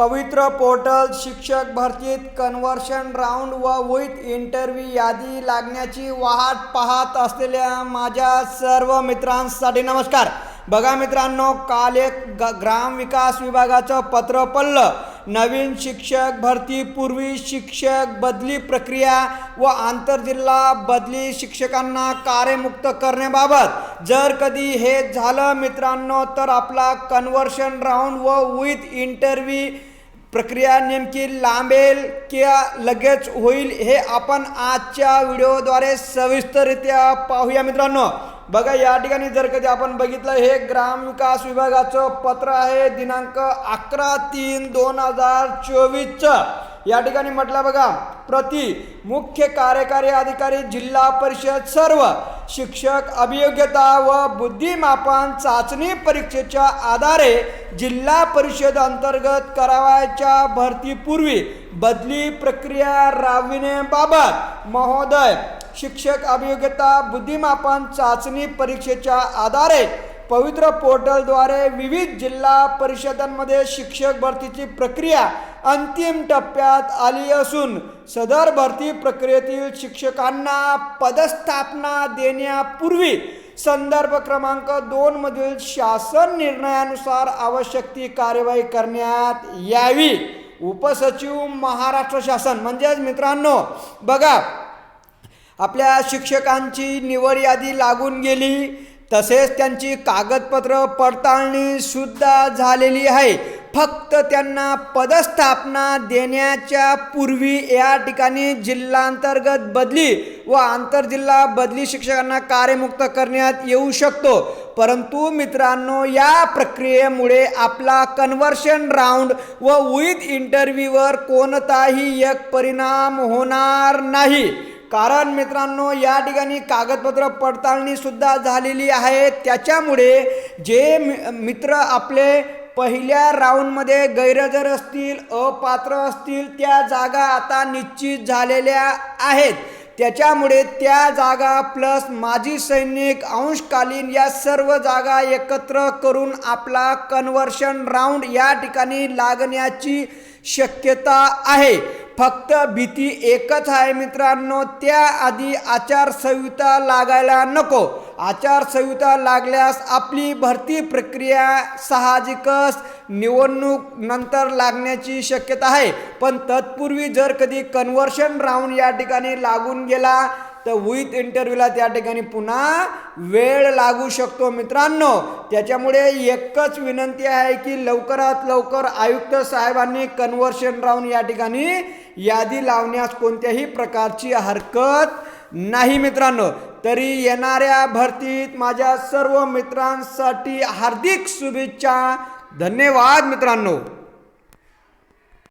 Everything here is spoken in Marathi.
पवित्र पोर्टल शिक्षक भरतीत कन्व्हर्शन राऊंड व विथ इंटरव्ह्यू यादी लागण्याची वाट पाहत असलेल्या माझ्या सर्व मित्रांसाठी नमस्कार. बघा मित्रांनो काल एक ग ग्रामविकास विभागाचं पत्र पडलं. नवीन शिक्षक भरती पूर्वी शिक्षक बदली प्रक्रिया व आंतरजिल्हा बदली शिक्षकांना कार्यमुक्त करण्याबाबत. जर कधी हे झालं मित्रांनो तर आपला कन्व्हर्शन राऊंड व विथ इंटरव्ह्यू प्रक्रिया नेमकी लांबेल किंवा लगेच होईल हे आपण आजच्या व्हिडिओद्वारे सविस्तररित्या पाहूया मित्रांनो. बघा या ठिकाणी जर कधी आपण बघितलं हे ग्रामविकास विभागाचं पत्र आहे दिनांक अकरा तीन दोन हजार चोवीसचं. या ठिकाणी म्हटलं बघा प्रति मुख्य कार्यकारी अधिकारी जिल्हा परिषद सर्व. शिक्षक अभियोग्यता व बुद्धिमापन चाचणी परीक्षेच्या आधारे जिल्हा परिषद अंतर्गत करावयाच्या भरतीपूर्वी बदली प्रक्रिया राबविण्याबाबत महोदय शिक्षक अभियोग्यता बुद्धिमापन चाचणी परीक्षेच्या आधारे पवित्र पोर्टलद्वारे विविध जिल्हा परिषदांमध्ये शिक्षक भरतीची प्रक्रिया अंतिम टप्प्यात आली असून सदर भरती प्रक्रियेतील शिक्षकांना पदस्थापना देण्यापूर्वी संदर्भ क्रमांक दोनमधील शासन निर्णयानुसार आवश्यक ती कार्यवाही करण्यात यावी. उपसचिव महाराष्ट्र शासन. म्हणजेच मित्रांनो बघा आपल्या शिक्षकांची निवड यादी लागून गेली. तसेच त्यांची कागदपत्र पडताळणी सुद्धा झालेली आहे. फक्त त्यांना पदस्थापना देण्याच्या पूर्वी या ठिकाणी जिल्हांतर्गत बदली व आंतरजिल्हा बदली शिक्षकांना कार्यमुक्त करण्यात येऊ शकतो. परंतु मित्रांनो या प्रक्रियेमुळे आपला कन्व्हर्शन राऊंड व विथ इंटरव्ह्यूवर कोणताही एक परिणाम होणार नाही. कारण मित्रांनो या ठिकाणी कागदपत्र पडताळणीसुद्धा झालेली आहे. त्याच्यामुळे जे मि- मित्र आपले पहिल्या राऊंडमध्ये गैरहजर असतील अपात्र असतील त्या जागा आता निश्चित झालेल्या आहेत. त्याच्यामुळे त्या जागा प्लस माजी सैनिक अंशकालीन या सर्व जागा एकत्र करून आपला कन्व्हर्शन राऊंड या ठिकाणी लागण्याची शक्यता आहे. फक्त भीती एकच आहे मित्रांनो त्याआधी आचारसंहिता लागायला नको. आचारसंहिता लागल्यास आपली भरती प्रक्रिया साहजिकच निवडणूक नंतर लागण्याची शक्यता आहे. पण तत्पूर्वी जर कधी कन्व्हर्शन राऊंड या ठिकाणी लागून गेला तर विथ इंटरव्ह्यूला त्या ठिकाणी पुन्हा वेळ लागू शकतो मित्रांनो. त्याच्यामुळे एकच विनंती आहे की लवकरात लवकर आयुक्त साहेबांनी कन्व्हर्शन राऊंड या ठिकाणी यादी लावण्यास कोणत्याही प्रकारची हरकत नाही मित्रांनो. तरी येणाऱ्या भरतीत माझ्या सर्व मित्रांसाठी हार्दिक शुभेच्छा. धन्यवाद मित्रांनो.